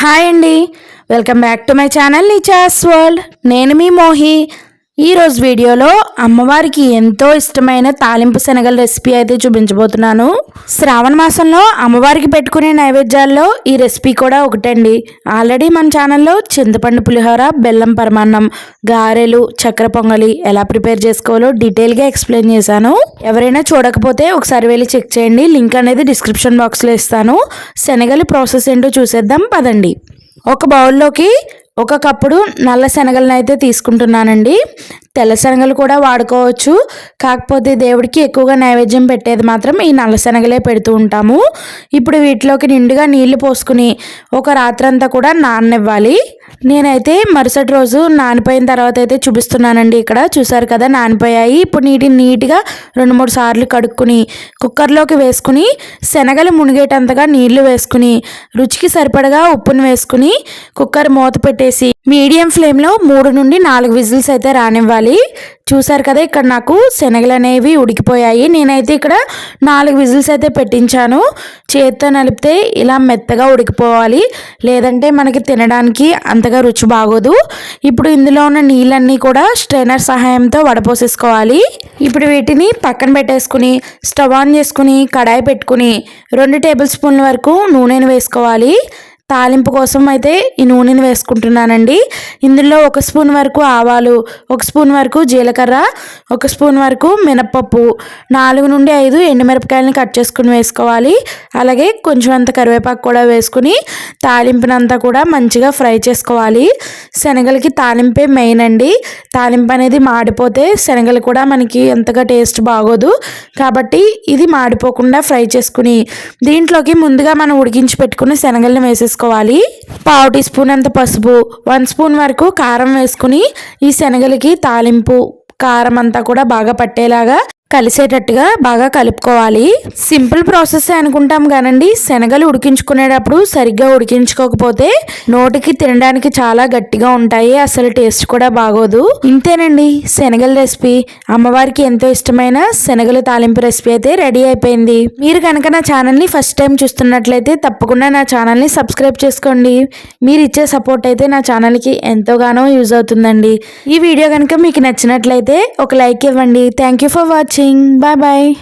Hi అండి. Welcome back to my channel నిచాస్ world. నేను మీ మోహి. ఈరోజు వీడియోలో అమ్మవారికి ఎంతో ఇష్టమైన తాలింపు శనగల రెసిపీ అయితే చూపించబోతున్నాను. శ్రావణ మాసంలో అమ్మవారికి పెట్టుకునే నైవేద్యాల్లో ఈ రెసిపీ కూడా ఒకటండి. ఆల్రెడీ మన ఛానల్లో చింతపండు పులిహోర బెల్లం పరమాన్నం గారెలు చక్కెర పొంగలి ఎలా ప్రిపేర్ చేసుకోవాలో డీటెయిల్గా ఎక్స్ప్లెయిన్ చేశాను. ఎవరైనా చూడకపోతే ఒకసారి వెళ్ళి చెక్ చేయండి. లింక్ అనేది డిస్క్రిప్షన్ బాక్స్లో ఇస్తాను. శనగలు ప్రాసెస్ ఏంటో చూసేద్దాం పదండి. ఒక బౌల్లోకి ఒక కప్పుడు నల్ల శనగలను అయితే తీసుకుంటున్నానండి. తెల్ల శనగలు కూడా వాడుకోవచ్చు. కాకపోతే దేవుడికి ఎక్కువగా నైవేద్యం పెట్టేది మాత్రం ఈ నల్ల శనగలే పెడుతూ ఉంటాము. ఇప్పుడు వీటిలోకి నిండుగా నీళ్ళు పోసుకుని ఒక రాత్రంతా కూడా నాననివ్వాలి. నేనైతే మరుసటి రోజు నానిపోయిన తర్వాత అయితే చూపిస్తున్నానండి ఇక్కడ. చూసారు కదా నానిపోయాయి. ఇప్పుడు నీటిని నీట్గా రెండు మూడు సార్లు కడుక్కుని కుక్కర్లోకి వేసుకుని శనగలు మునిగేటంతగా నీళ్ళు వేసుకుని రుచికి సరిపడగా ఉప్పును వేసుకుని కుక్కర్ మూత పెట్టేసి మీడియం ఫ్లేమ్లో మూడు నుండి నాలుగు విజిల్స్ అయితే రానివ్వాలి. చూసారు కదా ఇక్కడ నాకు శనగలు అనేవి ఉడికిపోయాయి. నేనైతే ఇక్కడ నాలుగు విజిల్స్ అయితే పెట్టించాను. చేత్తో నలిపితే ఇలా మెత్తగా ఉడికిపోవాలి. లేదంటే మనకి తినడానికి అంతగా రుచి బాగోదు. ఇప్పుడు ఇందులో ఉన్న నీళ్ళన్నీ కూడా స్ట్రైనర్ సహాయంతో వడపోసేసుకోవాలి. ఇప్పుడు వీటిని పక్కన పెట్టేసుకుని స్టవ్ ఆన్ చేసుకుని కడాయి పెట్టుకుని రెండు టేబుల్ స్పూన్ల వరకు నూనెను వేసుకోవాలి. తాలింపు కోసం అయితే ఈ నూనెని వేసుకుంటున్నానండి. ఇందులో ఒక స్పూన్ వరకు ఆవాలు ఒక స్పూన్ వరకు జీలకర్ర ఒక స్పూన్ వరకు మినప్పప్పు నాలుగు నుండి ఐదు ఎండుమిరపకాయలని కట్ చేసుకుని వేసుకోవాలి. అలాగే కొంచెం అంత కరివేపాకు కూడా వేసుకుని తాలింపునంతా కూడా మంచిగా ఫ్రై చేసుకోవాలి. శనగలకి తాలింపే మెయిన్ అండి. తాలింపు అనేది మాడిపోతే శనగలు కూడా మనకి ఎంతగా టేస్ట్ బాగోదు. కాబట్టి ఇది మాడిపోకుండా ఫ్రై చేసుకుని దీంట్లోకి ముందుగా మనం ఉడికించి పెట్టుకుని శనగల్ని వేసేసుకోవాలి పావు టీ స్పూన్ అంత పసుపు వన్ స్పూన్ వరకు కారం వేసుకుని ఈ శనగలకి తాలింపు కారం అంతా కూడా బాగా పట్టేలాగా కలిసేటట్టుగా బాగా కలుపుకోవాలి. సింపుల్ ప్రాసెస్ అనుకుంటాం కానండి. శనగలు ఉడికించుకునేటప్పుడు సరిగ్గా ఉడికించుకోకపోతే నోటికి తినడానికి చాలా గట్టిగా ఉంటాయి. అసలు టేస్ట్ కూడా బాగోదు. ఇంతేనండి. శనగల రెసిపీ. అమ్మవారికి ఎంతో ఇష్టమైన శనగలు తాలింపు రెసిపీ అయితే రెడీ అయిపోయింది. మీరు కనుక నా ఛానల్ని ఫస్ట్ టైం చూస్తున్నట్లయితే తప్పకుండా నా ఛానల్ని సబ్స్క్రైబ్ చేసుకోండి. మీరు ఇచ్చే సపోర్ట్ అయితే నా ఛానల్కి ఎంతోగానో యూజ్ అవుతుందండి. ఈ వీడియో కనుక మీకు నచ్చినట్లయితే ఒక లైక్ ఇవ్వండి. Thank you for watching. watching. Bye bye.